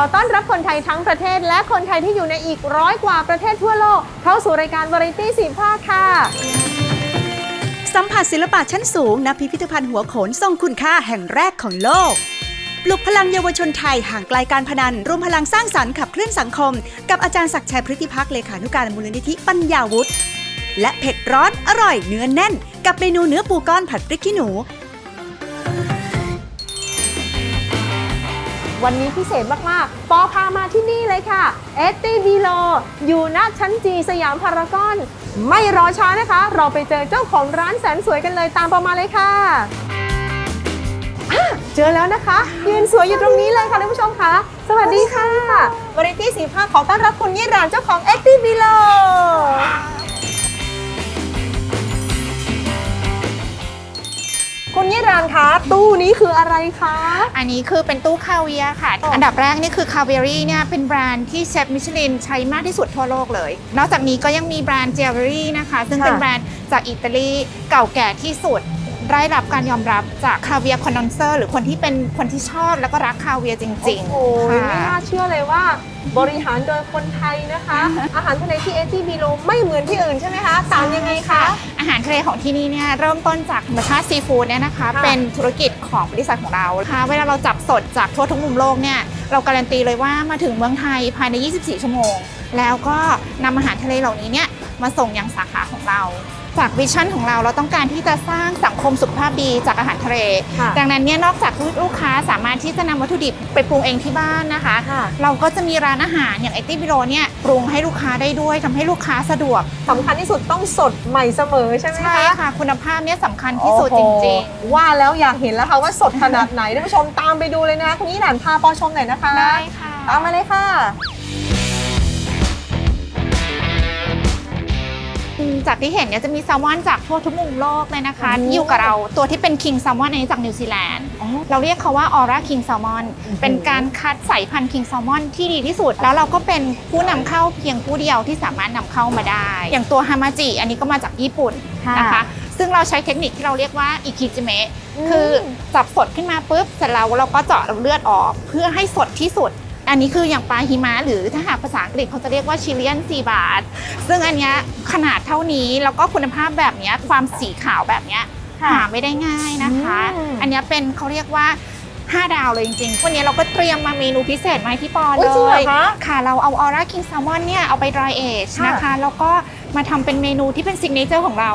อต้อนรับคนไทยทั้งประเทศ และคนไทยที่อยู่ในอีกร้อยกว่าประเทศทั่วโลก เข้าสู่รายการวาไรตี้สีภาคค่ะ สัมผัสศิลปะชั้นสูงณพิพิธภัณฑ์หัวโขนทรงคุณค่าแห่งแรกของโลกปลุกพลังเยาวชนไทยห่างไกลการพนันรวมพลังสร้างสรรค์ขับเคลื่อนสังคม กับอาจารย์ศักดิ์ชัยพฤติพักเลขานุการมูลนิธิปัญญาวุฒิและเผ็ดร้อนอร่อยเนื้อแน่น กับเมนูเนื้อปูก้อนผัดพริกขี้หนู วันนี้พิเศษมาก ๆ ปอพามาที่นี่เลยค่ะเอตตี้บีโลอยู่ณชั้นจีสยามพารากอน ไม่รอช้านะคะ เราไปเจอเจ้าของร้านแสนสวยกันเลยตามประมาเลยค่ะอะเจอแล้วนะคะ ยืนสวยอยู่ตรงนี้เลยค่ะท่านผู้ชมคะสวัสดีค่ะวาไรตี้สีภาคขอต้อนรับคุณยี่รานเจ้าของเอตตี้บีโล คุณยี่รานคะตู้นี้คืออะไรคะ อันนี้คือเป็นตู้คาเวียร์ค่ะ อ๋ออั อันดับแรกนี่คือคาเวียรี่เนี่ยเป็นแบรนด์ที่เชฟมิชลินใช้มากที่สุดทั่วโลกเลย นอกจากนี้ก็ยังมีแบรนด์เจลเวอรี่นะคะ ซึ่งเป็นแบรนด์จากอิตาลีเก่าแก่ที่สุด ได้รับการยอมรับจากคาเวียร์คอนดอนเซอร์หรือคนที่เป็นคนที่ชอบแล้วก็รักคาเวียร์จริงโอ้โหค่ะไม่น่าเชื่อเลยว่า บริหารโดยคนไทยนะคะ อาหารทะเลที่เอทีบีโลไม่เหมือนที่อื่นใช่ไหมคะต่างยังไงคะ อาหารทะเลของที่นี่เนี่ยเริ่มต้นจากธรรมชาติซีฟู้ดเนี่ยนะคะค่ะเป็นธุรกิจของบริษัทของเราค่ะเวลาเราจับสดจากทั่วทุกมุมโลกเนี่ยเราการันตีเลยว่ามาถึงเมืองไทยภายใน 24 ชั่วโมง แล้วก็นำอาหารทะเลเหล่านี้เนี่ยมาส่งยังสาขาของเรา จากวิชั่นของเราเราต้องการที่จะสร้างสังคมสุขภาพดีจากอาหารทะเล ค่ะดังนั้นเนี่ยนอกจากลูกค้าสามารถที่จะนำวัตถุดิบไปปรุงเองที่บ้านนะคะ ค่ะเราก็จะมีร้านอาหารอย่างไอติบิโรเนี่ยปรุงให้ลูกค้าได้ด้วยทำให้ลูกค้าสะดวกสำคัญที่สุดต้องสดใหม่เสมอใช่ไหมคะ ใช่ค่ะ คุณภาพเนี่ยสำคัญที่สุดจโอ้โหริงว่าแล้วอยากเห็นแล้วค่ะว่าสดขนาดไหนท่านผู้ชมตามไปดูเลยนะคะคุณยี่หนานพาปอชมหน่อยนะคะๆได้ค่ะ ตามมาเลยค่ะ จากที่เห็นเนี่ยจะมีแซลมอนจากทั่วทุกมุมโลกเลยนะคะโอ้ที่อยู่กับเราตัวที่เป็นคิงแซลมอนอันนี้จากนิวซีแลนด์อ๋อเราเรียกเขาว่าออร่าคิงแซลมอนเป็นการคัดสายพันธุ์คิงแซลมอนที่ดีที่สุด แล้วเราก็เป็นผู้นำเข้าเพียงผู้เดียวที่สามารถนำเข้ามาได้ อย่างตัวฮามาจิอันนี้ก็มาจากญี่ปุ่นค่ะนะคะซึ่งเราใช้เทคนิคที่เราเรียกว่าอิคิจิเมะอืมคือจับสดขึ้นมาปุ๊บเสร็จแล้วเราก็เจาะเลือดออก เพื่อให้สดที่สุด อันนี้คืออย่างปลาหิมะหรือถ้าหากภาษาอังกฤษเขาจะเรียกว่าชิเลียนซีบาร์ซึ่งอันเนี้ยขนาดเท่านี้แล้วก็คุณภาพแบบเนี้ยความสีขาวแบบเนี้ยค่ะหาไม่ได้ง่ายนะคะอืมอันเนี้ยเป็นเขาเรียกว่า 5 ดาวเลยจริงๆ วันนี้เราก็เตรียมมาเมนูพิเศษมาให้พี่ปออุ๊เลยจริงเหรอคะค่ะ เราเอาออร่าคิงแซลมอนเนี่ยเอาไป dry age ค่ะนะคะ แล้วก็มาทำเป็นเมนูที่เป็นซิกเนเจอร์ของเรา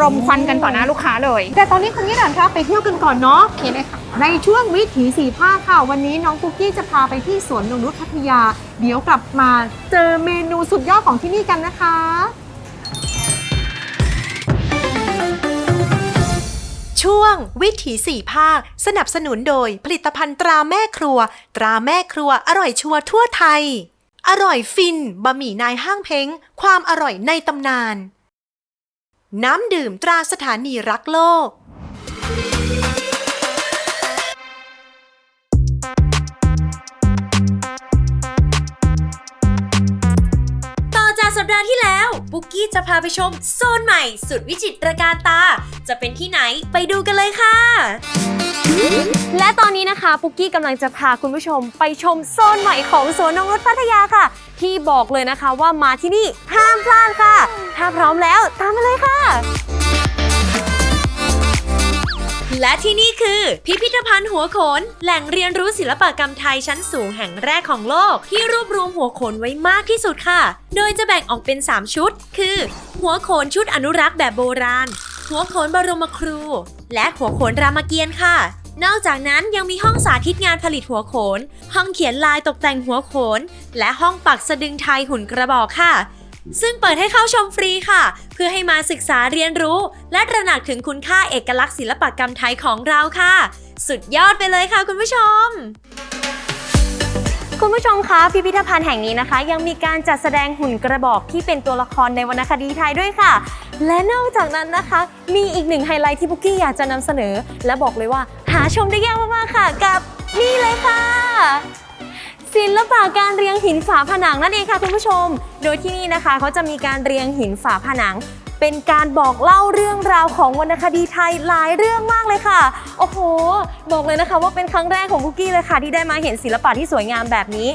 รมควันกันต่อหน้าลูกค้าเลย แต่ตอนนี้คุณยี่หนานคะไปเที่ยวกันก่อนเนาะโอเคเลยค่ะ ในช่วงวิถีสีภาคค่ะ วันนี้น้องกุ๊กกี้จะพาไปที่สวนนงนุษพัทยา เดี๋ยวกลับมาเจอเมนูสุดยอดของที่นี่กันนะคะ ช่วงวิถีสี่ภาค สนับสนุนโดยผลิตภัณฑ์ตราแม่ครัว ตราแม่ครัวอร่อยชัวร์ทั่วไทย อร่อยฟินบะหมี่นายห้างเพ้ง ความอร่อยในตำนาน น้ำดื่มตราสถานีรักโลก ดาห์ที่แล้วปุกกี้จะพาไปชมโซนใหม่สุดวิจิตรการตา จะเป็นที่ไหนไปดูกันเลยค่ะ และตอนนี้นะคะปุกกี้กำลังจะพาคุณผู้ชมไปชมโซนใหม่ของสวนนงนุษย์พัทยาค่ะ ที่บอกเลยนะคะว่ามาที่นี่ห้ามพลาดค่ะ ถ้าพร้อมแล้วตามมาเลยค่ะ และที่นี่คือ พิพิธภัณฑ์หัวโขน แหล่งเรียนรู้ศิลปกรรมไทยชั้นสูงแห่งแรกของโลก ที่รวบรวมหัวโขนไว้มากที่สุดค่ะ โดยจะแบ่งออกเป็น 3 ชุด คือ หัวโขนชุดอนุรักษ์แบบโบราณ หัวโขนบรมครู และหัวโขนรามเกียรติ์ค่ะนอกจากนั้นยังมีห้องสาธิตงานผลิตหัวโขน ห้องเขียนลายตกแต่งหัวโขน และห้องปักสะดึงไทยหุ่นกระบอกค่ะ ซึ่งเปิดให้เข้าชมฟรีค่ะ เพื่อให้มาศึกษาเรียนรู้ และตระหนักถึงคุณค่าเอกลักษณ์ศิลปกรรมไทยของเราค่ะ สุดยอดไปเลยค่ะคุณผู้ชมคุณผู้ชมคะพิพิธภัณฑ์แห่งนี้นะคะ ยังมีการจัดแสดงหุ่นกระบอกที่เป็นตัวละครในวรรณคดีไทยด้วยค่ะ และนอกจากนั้นนะคะ มีอีกหนึ่งไฮไลท์ที่บุกกี้อยากจะนำเสนอ และบอกเลยว่าหาชมได้ยากมากๆค่ะ กับนี่เลยค่ะ ศิลปะการเรียงหินฝาผนังนั่นเองค่ะคุณผู้ชม โดยที่นี่นะคะเขาจะมีการเรียงหินฝาผนัง เป็นการบอกเล่าเรื่องราวของวรรณคดีไทยหลายเรื่องมากเลยค่ะ โอ้โห บอกเลยนะคะว่าเป็นครั้งแรกของคุกกี้เลยค่ะ ที่ได้มาเห็นศิลปะที่สวยงามแบบนี้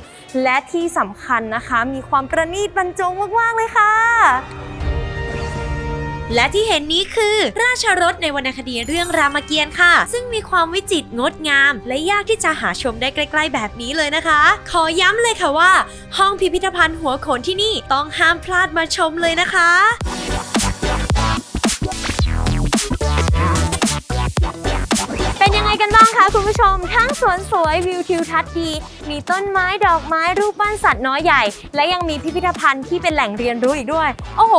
และที่สำคัญนะคะ มีความประณีตบรรจงมากๆเลยค่ะ และที่เห็นนี้คือราชรถในวรรณคดีเรื่องรามเกียรติ์ค่ะ ซึ่งมีความวิจิตรงดงาม และยากที่จะหาชมได้ใกล้ ๆ แบบนี้เลยนะคะ ขอย้ำเลยค่ะว่า ห้องพิพิธภัณฑ์หัวโขนที่นี่ต้องห้ามพลาดมาชมเลยนะคะ กันบ้างคะคุณผู้ชม ทั้งสวนสวยวิวทิวทัศน์ดี มีต้นไม้ดอกไม้รูปปั้นสัตว์น้อยใหญ่ และยังมีพิพิธภัณฑ์ที่เป็นแหล่งเรียนรู้อีกด้วย โอ้โห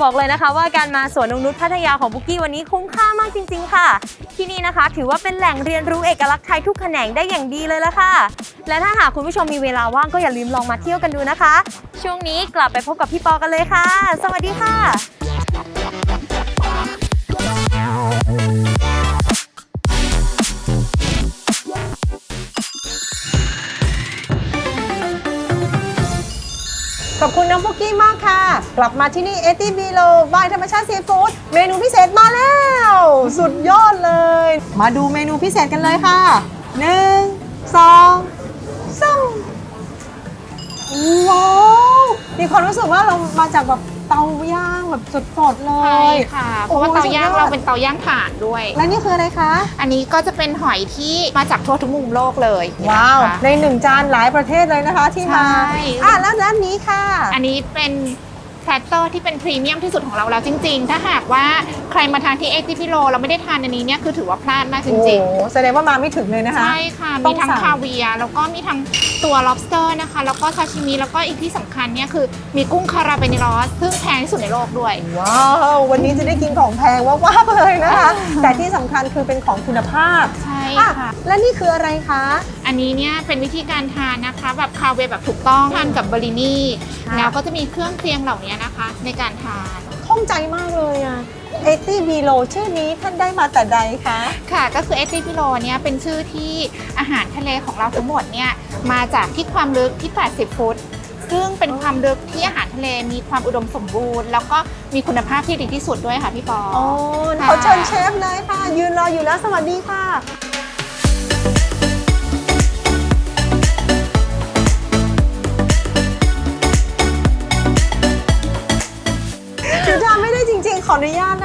บอกเลยนะคะว่าการมาสวนนงนุชพัทยาของบุกกี้วันนี้คุ้มค่ามากจริง ๆ ค่ะ ที่นี่นะคะ ถือว่าเป็นแหล่งเรียนรู้เอกลักษณ์ไทยทุกแขนงได้อย่างดีเลยละค่ะ และถ้าหากคุณผู้ชมมีเวลาว่างก็อย่าลืมลองมาเที่ยวกันดูนะคะ ช่วงนี้กลับไปพบกับพี่ปอกันเลยค่ะ สวัสดีค่ะ อบคุณน้องพุกกี้มากค่ะ กลับมาที่นี่เอตี้บีโลบายธรรมชาติซีฟู้ดเมนูพิเศษมาแล้ว สุดยอดเลย มาดูเมนูพิเศษกันเลยค่ะหนึ่งสองสามว้าวมีความรู้สึกว่าเรามาจากแบบ เตาย่างแบบสดๆเลใช่ย ค่ะเพโอ้ราะโหว่าเตาย่างสุดยอด เราเป็นเตาย่างถ่านด้วย และนี่คืออะไรคะ อันนี้ก็จะเป็นหอยที่มาจากทั่วทุกมุมโลกเลยว้าว นะคะ ในหนึ่งจานหลายประเทศเลยนะคะที่มาใช่ อะแล้วด้านนี้ค่ะ อันนี้เป็นแพลตเตอร์ที่เป็นพรีเมียมที่สุดของเราแล้วจริง ๆ ถ้าหากว่าใครมาทานที่เอติพิโลเราไม่ได้ทานอันนี้เนี่ยคือถือว่าพลาดมากจโอ้ริงโหแสดงว่ามาไม่ถึงเลยๆนะคะ ใช่ค่ะ ต้มีองทั้งสั่งคาเวียร์แล้วก็มีทั้งตัว lobster นะคะ แล้วก็ซาชิมิ แล้วก็อีกที่สำคัญเนี่ยคือมีกุ้งคาราเบนิรอส ซึ่งแพงที่สุดในโลกด้วย ว้าว วันนี้จะได้กินของแพงว้าวๆเลยนะคะ แต่ที่สำคัญคือเป็นของคุณภาพ ใช่ อะค่ะ และนี่คืออะไรคะ อันนี้เนี่ยเป็นวิธีการทานนะคะแบบคาเวแบบถูกต้องทานกับเบอรินี่ค่ะ แล้วก็จะมีเครื่องเคียงเหล่านี้นะคะ ในการทาน ข้องใจมากเลยอะเอตี้บีโลชื่อนี้ท่านได้มาแต่ใดคะ ค่ะก็คือเอติพิโลเนี่ยเป็นชื่อที่อาหารทะเลของเราทั้งหมดเนี่ยมาจากที่ความลึกที่ 80 ฟุต ซึ่งเป็นความลึกที่อาหารทะเลมีความอุดมสมบูรณ์ แล้วก็มีคุณภาพที่ดีที่สุดด้วยค่ะพี่ปออ๋อค่ะขอเชิญเชฟเลยค่ะ ยืนรออยู่แล้วสวัสดีค่ะ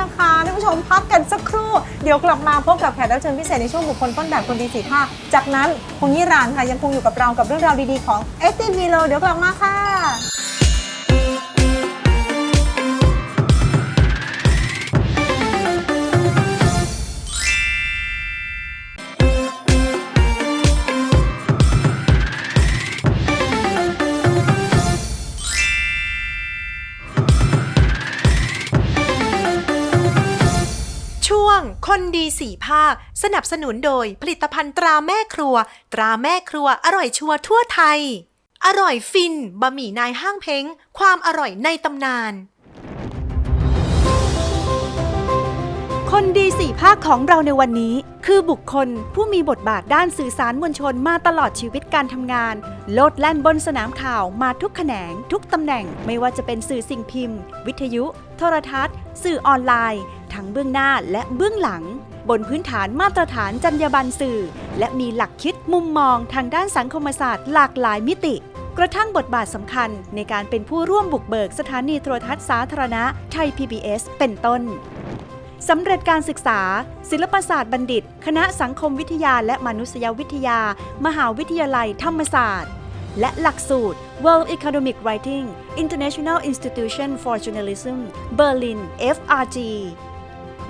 นะคะท่านผู้ชมพักกันสักครู่ เดี๋ยวกลับมาพบกับแขกรับเชิญพิเศษในช่วงบุคคลต้นแบบคนดีสีภาจากนั้นคุณยิรานค่ะยังคงอยู่กับเรากับเรื่องราวดีๆของเอ t i v โลเดี๋ยวกลับมาค่ะ คนดีสี่ภาค สนับสนุนโดยผลิตภัณฑ์ตราแม่ครัว ตราแม่ครัวอร่อยชัวร์ทั่วไทย อร่อยฟินบะหมี่นายห้างเพ้ง ความอร่อยในตำนาน คนดีสี่ภาคของเราในวันนี้ คือบุคคลผู้มีบทบาทด้านสื่อสารมวลชนมาตลอดชีวิตการทำงาน โลดแล่นบนสนามข่าวมาทุกแขนง ทุกตำแหน่งไม่ว่าจะเป็นสื่อสิ่งพิมพ์ วิทยุ โทรทัศน์ สื่อออนไลน์ ทั้งเบื้องหน้าและเบื้องหลัง บนพื้นฐานมาตรฐานจรรยาบรรณสื่อ และมีหลักคิดมุมมองทางด้านสังคมศาสตร์หลากหลายมิติ กระทั่งบทบาทสำคัญในการเป็นผู้ร่วมบุกเบิกสถานีโทรทัศน์สาธารณะไทย PBS เป็นต้นสำเร็จการศึกษา ศิลปศาสตร์บัณฑิต คณะสังคมวิทยาและมนุษยวิทยา มหาวิทยาลัยธรรมศาสตร์ และหลักสูตร World Economic Writing International Institution for Journalism Berlin FRG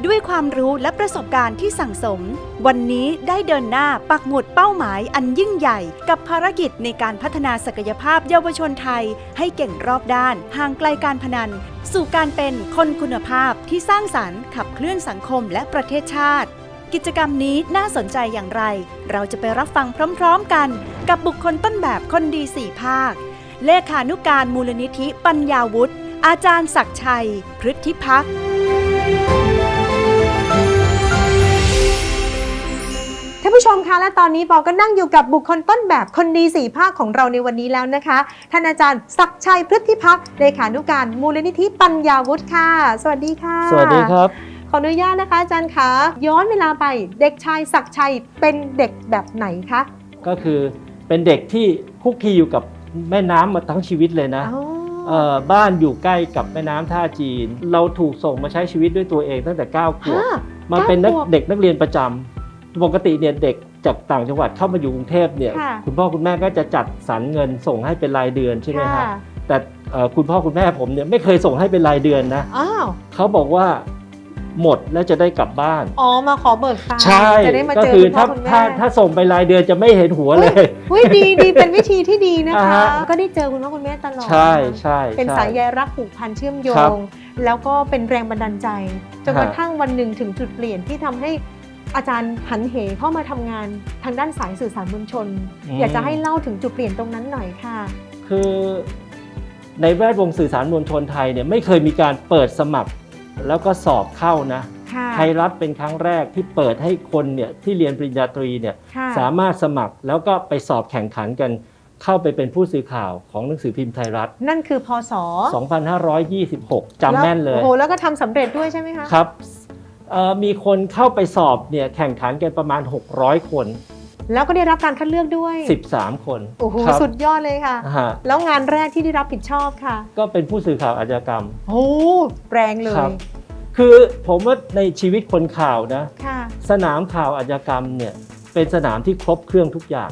ด้วยความรู้และประสบการณ์ที่สั่งสม วันนี้ได้เดินหน้าปักหมุดเป้าหมายอันยิ่งใหญ่ กับภารกิจในการพัฒนาศักยภาพเยาวชนไทย ให้เก่งรอบด้าน ห่างไกลการพนัน สู่การเป็นคนคุณภาพที่สร้างสรรค์ขับเคลื่อนสังคมและประเทศชาติ กิจกรรมนี้น่าสนใจอย่างไร เราจะไปรับฟังพร้อมๆกัน กับบุคคลต้นแบบคนดีสี่ภาค เลขานุการมูลนิธิปัญญาวุฒิอาจารย์ศักชัย พฤทธิพักษ์ ท่านผู้ชมคะและตอนนี้ปอก็นั่งอยู่กับบุคคลต้นแบบคนดีสี่ภาคของเราในวันนี้แล้วนะคะ ท่านอาจารย์ศักดิ์ชัยพฤทธิพักษ์เลขานุการมูลนิธิปัญญาวุฒิค่ะ สวัสดีค่ะ สวัสดีครับ ขออนุญาตนะคะอาจารย์คะย้อนเวลาไปเด็กชายศักดิ์ชัยเป็นเด็กแบบไหนคะก็คือเป็นเด็กที่คุกคีอยู่กับแม่น้ำมาทั้งชีวิตเลยนะอ๋อเอ่อบ้านอยู่ใกล้กับแม่น้ำท่าจีน เราถูกส่งมาใช้ชีวิตด้วยตัวเองตั้งแต่9ขวบฮะมาเป็นนักเก้าขวบเด็กนักเรียนประจำ ปกติเนี่ยเด็กจากต่างจังหวัดเข้ามาอยู่กรุงเทพเนี่ยค่ะ คุณพ่อคุณแม่ก็จะจัดสรรเงินส่งให้เป็นรายเดือนใช่ไหมฮะค่ะแต่เอ่อคุณพ่อคุณแม่ผมเนี่ยไม่เคยส่งให้เป็นรายเดือนนะอ้าวเขาบอกว่าหมดแล้วจะได้กลับบ้าน อ๋อมาขอเบิกตังค์ใช่จะได้มาก็เจอคือคุณพ่ถ้าอคุณแม่ถ้าถ้าส่งไปรายเดือนจะไม่เห็นหัวเลยเฮ้ยดีดีเป็นวิธีที่ดีนะอ่าคะ ฮะ ก็ได้เจอคุณพ่อคุณแม่ตลอดใช่ใช่เป็นใช่ สายใยรักผูกพันเชื่อมโยครับง แล้วก็เป็นแรงบันดาลใจจนฮะกระทั่งวันหนึ่งถึงจุดเปลี่ยนที่ทำให้ อาจารย์หันเหเข้ามาทำงานทางด้านสายสื่อสารมวลชนอยากจะให้เล่าถึงจุดเปลี่ยนตรงนั้นหน่อยค่ะ คือในแวดวงสื่อสารมวลชนไทยเนี่ยไม่เคยมีการเปิดสมัคร แล้วก็สอบเข้านะค่ะไทยรัฐเป็นครั้งแรกที่เปิดให้คนเนี่ยที่เรียนปริญญาตรีเนี่ยค่ะสามารถสมัครแล้วก็ไปสอบแข่งขันกัน เข้าไปเป็นผู้สื่อข่าวของหนังสือพิมพ์ไทยรัฐ นั่นคือพศ2526จำแม่นเลยโอ้โหแล้วก็ทำสำเร็จด้วยใช่ไหมคะ ครับเอ่อ มีคนเข้าไปสอบเนี่ยแข่งขันกันประมาณ 600 คน แล้วก็ได้รับการคัดเลือกด้วย 13 คนโอ้โหครับสุดยอดเลยค่ะ ฮะแล้วงานแรกที่ได้รับผิดชอบค่ะก็เป็นผู้สื่อข่าวอาชญากรรม โอ้โหแรงเลครัยบคือผมว่าในชีวิตคนข่าวนะ ค่ะ สนามข่าวอาชญากรรมเนี่ยเป็นสนามที่ครบเครื่องทุกอย่าง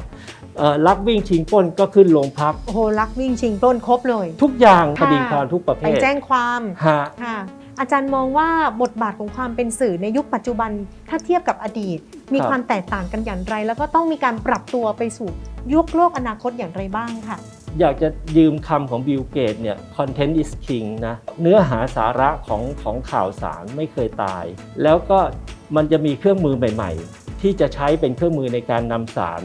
เอ่อลักวิ่งชิงปล้นก็ขึ้นโรงพัก โอ้โหรักวิ่งชิงปล้นครบเลยทุกอย่างคค่ะดีความทุกประเภไปทแจ้งความฮะ ค่ะ อาจารย์มองว่าบทบาทของความเป็นสื่อในยุคปัจจุบันถ้าเทียบกับอดีต มีครับความแตกต่างกันอย่างไร แล้วก็ต้องมีการปรับตัวไปสู่ยุคโลกอนาคตอย่างไรบ้างค่ะ อยากจะยืมคำของบิลเกตเนี่ย content is king นะ เนื้อหาสาระของของข่าวสารไม่เคยตาย แล้วก็มันจะมีเครื่องมือใหม่ ๆ ที่จะใช้เป็นเครื่องมือในการนำสาร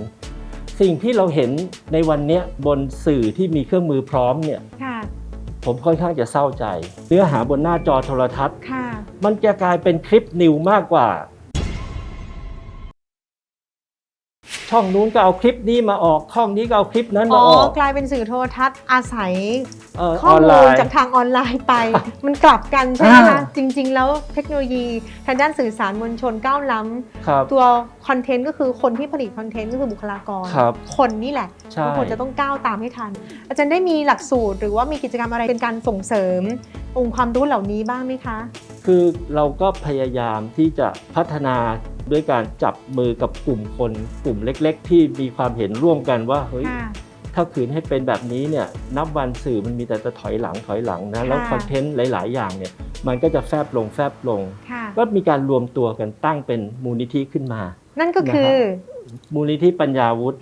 สิ่งที่เราเห็นในวันเนี้ยบนสื่อที่มีเครื่องมือพร้อมเนี่ยค่ะ ผมค่อนข้างจะเศร้าใจ เนื้อหาบนหน้าจอโทรทัศน์ค่ะมันจะกลายเป็นคลิปนิวมากกว่า ช่องนู้นก็เอาคลิปนี้มาออกช่องนี้ก็เอาคลิปนั้นอ๋มาอออกกลายเป็นสื่อโทรทัศน์อาศัยเอ่อข้อออนไลมูลน์จากทางออนไลน์ไป มันกลับกันใช่ไหมคะอ่าจริง ๆ แล้วเทคโนโลยีทางด้านสื่อสารมวลชนก้าวล้ำครับตัวคอนเทนต์ก็คือคนที่ผลิตคอนเทนต์ก็คือบุคลากรครับคนนี่แหละใช่ทุกคนจะต้องก้าวตามให้ทัน อาจารย์ได้มีหลักสูตร หรือว่ามีกิจกรรมอะไรเป็นการส่งเสริมองค์ความรู้เหล่านี้บ้างไหมคะ คือเราก็พยายามที่จะพัฒนาด้วยการจับมือกับกลุ่มคนกลุ่มเล็ก ๆ ที่มีความเห็นร่วมกันว่าเฮ้ยค่ะถ้าขืนให้เป็นแบบนี้เนี่ยนับวันสื่อมันมีแต่จะถอยหลังถอยหลังนะแล้วค่ะคอนเทนต์หลาย ๆ อย่างเนี่ยมันก็จะแฟบลงแฟบลงค่ะก็มีการรวมตัวกันตั้งเป็นมูลนิธิขึ้นมา นั่นก็คือ มูลนิธิปัญญาวุฒิ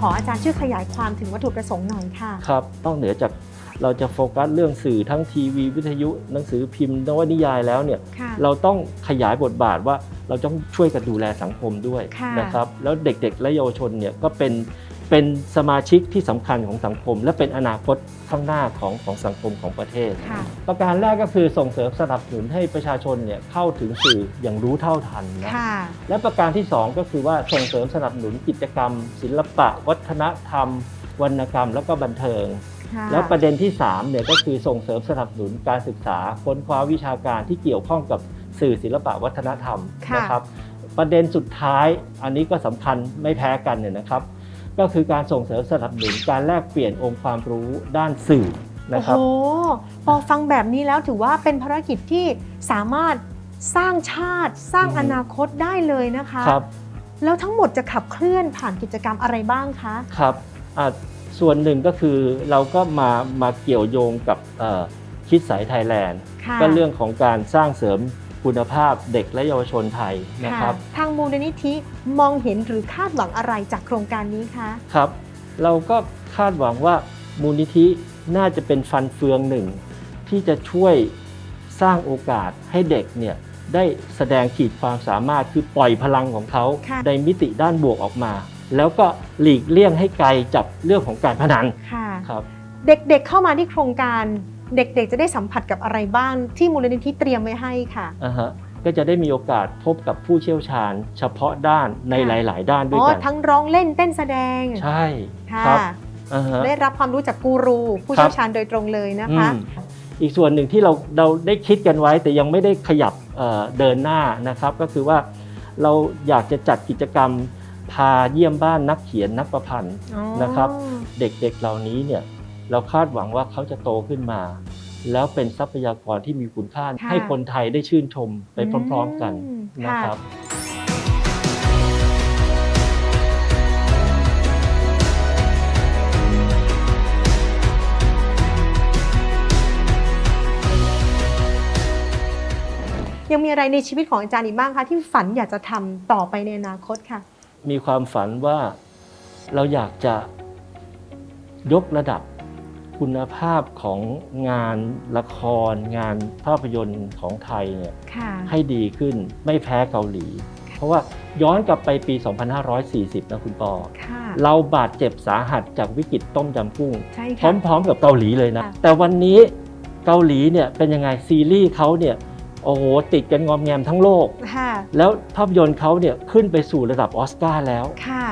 ขออาจารย์ช่วยขยายความถึงวัตถุประสงค์หน่อยค่ะ ครับต้องเหนือจากเราจะโฟกัสเรื่องสื่อทั้งทีวีวิทยุ หนังสือพิมพ์นวนิยายแล้วเนี่ยค่ะเราต้องขยายบทบาทว่าเราต้องช่วยกันดูแลสังคมด้วยค่ะ นะครับแล้วเด็กๆ และเยาวชนเนี่ยก็เป็น เป็นสมาชิกที่สำคัญของสังคม และเป็นอนาคตข้างหน้าของของสังคมของประเทศค่ะประการแรกก็คือส่งเสริมสนับสนุนให้ประชาชนเนี่ยเข้าถึงสื่ออย่างรู้เท่าทันนะค่ะและประการที่ 2 ก็คือว่าส่งเสริมสนับสนุนกิจกรรม ศิลปะ วัฒนธรรม วรรณกรรม แล้วก็บันเทิงค่ะแล้วประเด็นที่3เนี่ยก็คือส่งเสริมสนับสนุนการศึกษาค้นคว้าวิชาการที่เกี่ยวข้องกับสื่อศิลปะวัฒนธรรมค่ะนะครับ ประเด็นสุดท้ายอันนี้ก็สำคัญไม่แพ้กันเนี่ยนะครับ ก็คือการส่งเสริมสนับสนุนการแลกเปลี่ยนองค์ความรู้ด้านสื่อนะครับ โอ้โหพอฟังแบบนี้แล้วถือว่าเป็นภารกิจที่สามารถสร้างชาติสร้างอืมอนาคตได้เลยนะคะครับแล้วทั้งหมดจะขับเคลื่อนผ่านกิจกรรมอะไรบ้างคะ ครับอะส่วนหนึ่งก็คือเราก็มามาเกี่ยวโยงกับเอ่อคิดสายไทยแลนด์ ค่ะ ก็เรื่องของการสร้างเสริม คุณภาพเด็กและเยาวชนไทยนะครับ ทางมูลนิธิมองเห็นหรือคาดหวังอะไรจากโครงการนี้คะครับ เราก็คาดหวังว่ามูลนิธิน่าจะเป็นฟันเฟืองหนึ่ง ที่จะช่วยสร้างโอกาสให้เด็กเนี่ยได้แสดงขีดความสามารถคือปล่อยพลังของเขาค่ะในมิติด้านบวกออกมา แล้วก็หลีกเลี่ยงให้ไกลจากเรื่องของการพนันค่ะครับเด็กๆเข้ามาที่โครงการ เด็กๆ จะได้สัมผัสกับอะไรบ้างที่มูลนิธิเตรียมไว้ให้ค่ะอ่าฮะก็จะได้มีโอกาสพบกับผู้เชี่ยวชาญ เฉพาะด้านในค่ะหลาย ๆ ด้านด้วอ๋ยอกันทั้งร้องเล่นเต้นแสดง ใช่ค่ะครับอ่าฮะได้รับความรู้จากกูรู ผู้ครับเชี่ยวชาญโดยตรงเลยนะอืคะมอีกส่วนหนึ่งที่เราเราได้คิดกันไว้แต่ยังไม่ได้ขยับเอ่อเดินหน้านะครับ ก็คือว่าเราอยากจะจัดกิจกรรมพาเยี่ยมบ้านนักเขียนนักประพันธ์อ๋อนะครับ เด็กๆเหล่านี้เนี่ย เราคาดหวังว่าเขาจะโตขึ้นมา แล้วเป็นทรัพยากรที่มีคุณค่าค่ะให้คนไทยได้ชื่นชมไปพร้อมๆกันอืมนะค่ะครับยังมีอะไรในชีวิตของอาจารย์อีกบ้างคะที่ฝันอยากจะทำต่อไปในอนาคตค่ะ มีความฝันว่าเราอยากจะยกระดับ คุณภาพของงานละคร งานภาพยนตร์ของไทยเนี่ยค่ะให้ดีขึ้นไม่แพ้เกาหลี เพราะว่าย้อนกลับไปปี 2540 นะคุณปอค่ะเราบาดเจ็บสาหัสจากวิกฤตต้มยำกุ้งใช่พค่ะร้อมๆกับเกาหลีเลยนะค่ะแต่วันนี้เกาหลีเนี่ยเป็นยังไงซีรีส์เขาเนี่ยโอ้โหติดกันงอมแงมทั้งโลกค่ะแล้วภาพยนตร์เขาเนี่ยขึ้นไปสู่ระดับออสการ์แล้วค่ะ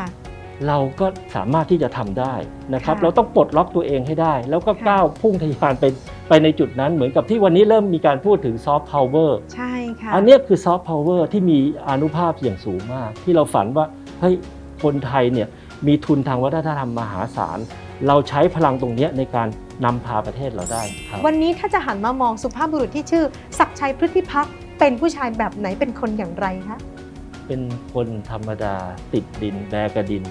เราก็สามารถที่จะทำได้นะครับค่ะเราต้องปลดล็อกตัวเองให้ได้ แล้วก็ค่ะก้าวพุ่งทะยานไปไปในจุดนั้น เหมือนกับที่วันนี้เริ่มมีการพูดถึงซอฟต์พาวเวอร์ใช่ค่ะอันเนี้ยคือซอฟต์พาวเวอร์ที่มีอานุภาพอย่างสูงมาก ที่เราฝันว่าเฮ้ยคนไทยเนี่ยมีทุนทางวัฒนธรรมมหาศาล เราใช้พลังตรงเนี้ยในการนำพาประเทศเราได้ครับวันนี้ถ้าจะหันมามองสุภาพบุรุษที่ชื่อ ศักดิ์ชัยพฤทธิพักษ์เป็นผู้ชายแบบไหนเป็นคนอย่างไรคะเป็นคนธรรมดาติดดินแบกระดิน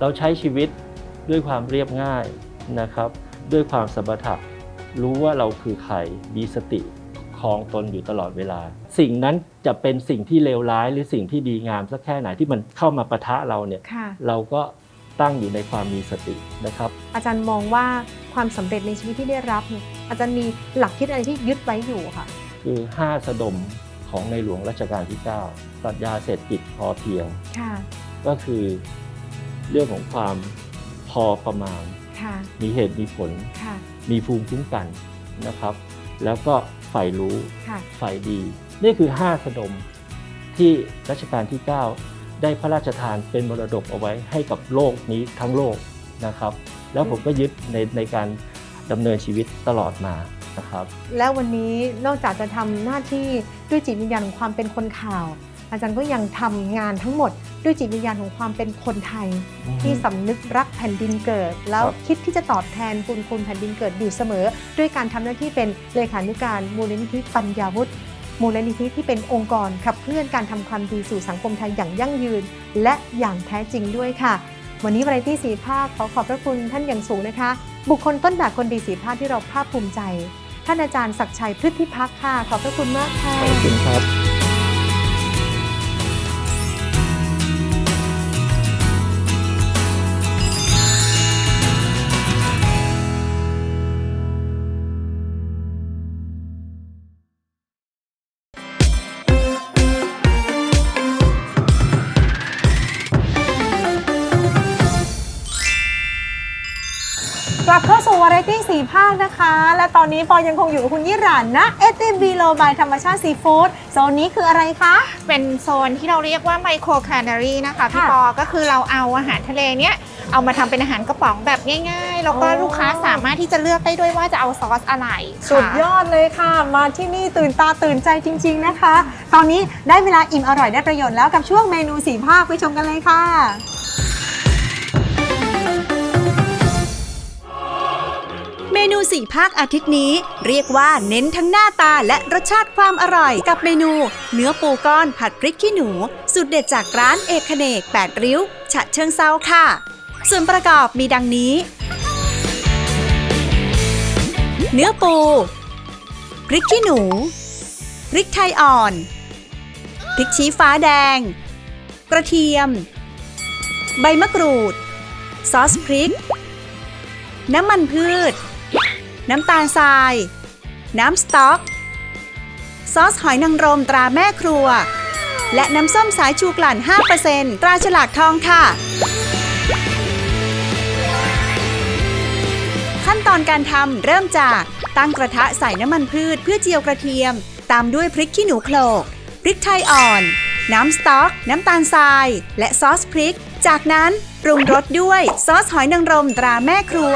เราใช้ชีวิตด้วยความเรียบง่ายนะครับ ด้วยความสมถะรู้ว่าเราคือใครมีสติครองตนอยู่ตลอดเวลา สิ่งนั้นจะเป็นสิ่งที่เลวร้ายหรือสิ่งที่ดีงามสักแค่ไหนที่มันเข้ามาปะทะเราเนี่ยค่ะเราก็ตั้งอยู่ในความมีสตินะครับ อาจารย์มองว่าความสำเร็จในชีวิตที่ได้รับเนี่ยอาจารย์มีหลักคิดอะไรที่ยึดไว้อยู่ค่ะคือ 5 สดมของในหลวงรัชกาลที่ 9 ปรัชญาเศรษฐกิจพอเพียงค่ะก็คือ เรื่องของความพอประมาณ ค่ะ มีเหตุมีผล ค่ะ มีภูมิคุ้มกันนะครับ แล้วก็ฝ่ายรู้ค่ะฝ่ายดี นี่คือ5สดมที่รัชกาลที่ 9 ได้พระราชทานเป็นมรดกเอาไว้ให้กับโลกนี้ทั้งโลกนะครับ แล้วผมก็ยึดในในการดำเนินชีวิตตลอดมานะครับ แล้ววันนี้นอกจากจะทำหน้าที่ด้วยจิตวิญญาณของความเป็นคนข่าว อาจารย์ก็ยังทำงานทั้งหมด ด้วยจิตวิญญาณของความเป็นคนไทย ที่สำนึกรักแผ่นดินเกิด แล้วครับคิดที่จะตอบแทนบุญคุณแผ่นดินเกิดอยู่เสมอ ด้วยการทำหน้าที่เป็นเลขานุการมูลนิธิปัญญาวุฒิมูลนิธิที่เป็นองค์กรขับเคลื่อนการทำความดีสู่สังคมไทยอย่างยั่งยืน และอย่างแท้จริงด้วยค่ะ วันนี้วาไรตี้สีภาคขอขอบพระคุณท่านอย่างสูงนะคะ บุคคลต้นแบบคนดีสีภาคที่เราภาคภูมิใจ ท่านอาจารย์ศักดิ์ชัยพฤทธิพักษ์ค่ะ ขอบพระคุณมากค่ะขอบคุณครับกลับ สู่วาไรตี้สีภาคนะคะ และตอนนี้ปอยังคงอยู่กับคุณยี่หรานนะเอเตบีโลบายธรรมชาติซีฟู้ดโซนนี้คืออะไรคะ เป็นโซนที่เราเรียกว่าไมโครแคนารีนะคะ พี่ค่ะปอ ก็คือเราเอาอาหารทะเลเนี้ยเอามาทำเป็นอาหารกระป๋องแบบง่ายๆ แล้วก็อ๋อลูกค้าสามารถที่จะเลือกได้ด้วยว่าจะเอาซอสอะไรค่ะสุดยอดเลยค่ะ มาที่นี่ตื่นตาตื่นใจจริง ๆนะคะ ตอนนี้ได้เวลาอิ่มอร่อยได้ประโยชน์แล้วกับช่วงเมนูสีภาคไปชมกันเลยค่ะ เมนูสี่ภาคอาทิตย์นี้ เรียกว่าเน้นทั้งหน้าตาและรสชาติความอร่อย กับเมนู เนื้อปูก้อนผัดพริกขี้หนูสูตรเด็ดจากร้านเอกเนก8ริ้ว ฉะเชิงเซาค่ะ ส่วนประกอบมีดังนี้ เนื้อปู พริกขี้หนู พริกไทยอ่อน พริกชี้ฟ้าแดง กระเทียม ใบมะกรูด ซอสพริก น้ำมันพืช น้ำตาลทราย น้ำสต๊อก ซอสหอยนางรมตราแม่ครัว และน้ำส้มสายชูกลั่น 5%ตราฉลากทองค่ะ ขั้นตอนการทำเริ่มจากตั้งกระทะใส่น้ำมันพืชเพื่อเจียวกระเทียม ตามด้วยพริกขี้หนูโขลกพริกไทยอ่อน น้ำสต๊อก น้ำตาลทราย และซอสพริก จากนั้นปรุงรสด้วยซอสหอยนางรมตราแม่ครัว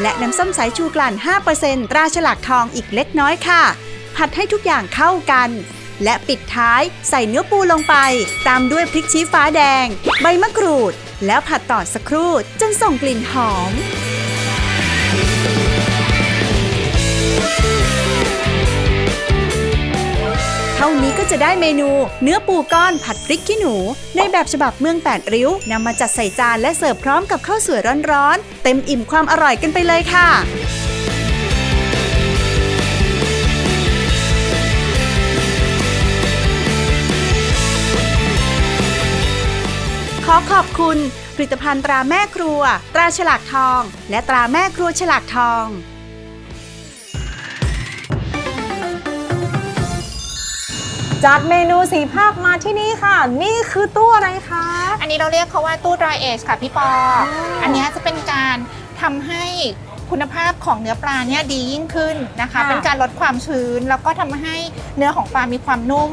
และน้ำส้มสายชูกลั่น 5%ตราฉลากทองอีกเล็กน้อยค่ะ ผัดให้ทุกอย่างเข้ากัน และปิดท้ายใส่เนื้อปูลงไป ตามด้วยพริกชี้ฟ้าแดง ใบมะกรูด แล้วผัดต่อสักครู่จนส่งกลิ่นหอม ท่านี้ก็จะได้เมนู เนื้อปูก้อนผัดพริกขี้หนู ในแบบฉบับเมือง8ริ้วนำมาจัดใส่จานและเสิร์ฟพร้อมกับข้าวสวยร้อนๆ เต็มอิ่มความอร่อยกันไปเลยค่ะขอขอบคุณ ผลิตภัณฑ์ตราแม่ครัว ตราฉลากทอง และตราแม่ครัวฉลากทอง จัดเมนูสีภาคมาที่นี่ค่ะ นี่คือตู้อะไรคะ อันนี้เราเรียกเขาว่าตู้ dry age ค่ะพี่ปอ อันเนี้ยจะเป็นการทำให้ คุณภาพของเนื้อปลาเนี่ยดียิ่งขึ้นนะคะ ค่ะเป็นการลดความชื้น แล้วก็ทำให้เนื้อของปลามีความนุ่ม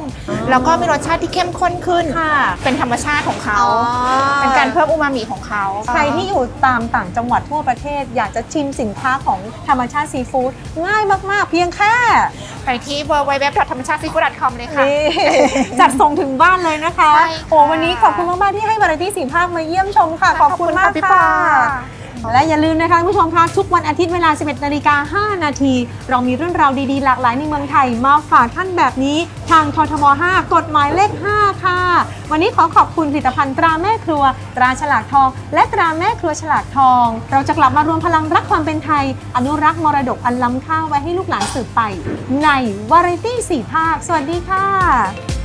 แล้วก็มีรสชาติที่เข้มข้นขึ้น ค่ะเป็นธรรมชาติของเขาอ๋อเป็นการเพิ่มอูมามิของเขาใครที่อยู่ตามต่างจังหวัดทั่วประเทศ อยากจะชิมสินค้าของธรรมชาติซีฟู้ดง่ายมาก ๆ เพียงแค่ ไปที่ www ธรรมชาติ seafood.com เลยค่ะ นี่ จัดส่งถึงบ้านเลยนะคะ ใช่ค่ะ โอ้วันนี้ขอบคุณมาก ๆ ที่ให้วาไรตี้สีภาคมาเยี่ยมชมค่ะ ขอบคุณมากพี่ปค่ะอ และอย่าลืมนะคะคุณผู้ชมคะทุกวันอาทิตย์เวลา 11นาฬิกา5นาที เรามีเรื่องราวดีๆ หลากหลายในเมืองไทย มาฝากท่านแบบนี้ ทางททม 5 กฎหมายเลข 5 ค่ะ วันนี้ขอขอบคุณผลิตภัณฑ์ตราแม่ครัว ตราฉลากทอง และตราแม่ครัวฉลากทอง เราจะกลับมารวมพลังรักความเป็นไทย อนุรักษ์มรดกอันล้ำค่าไว้ให้ลูกหลานสืบไป ในวาไรตี้สี่ภาค สวัสดีค่ะ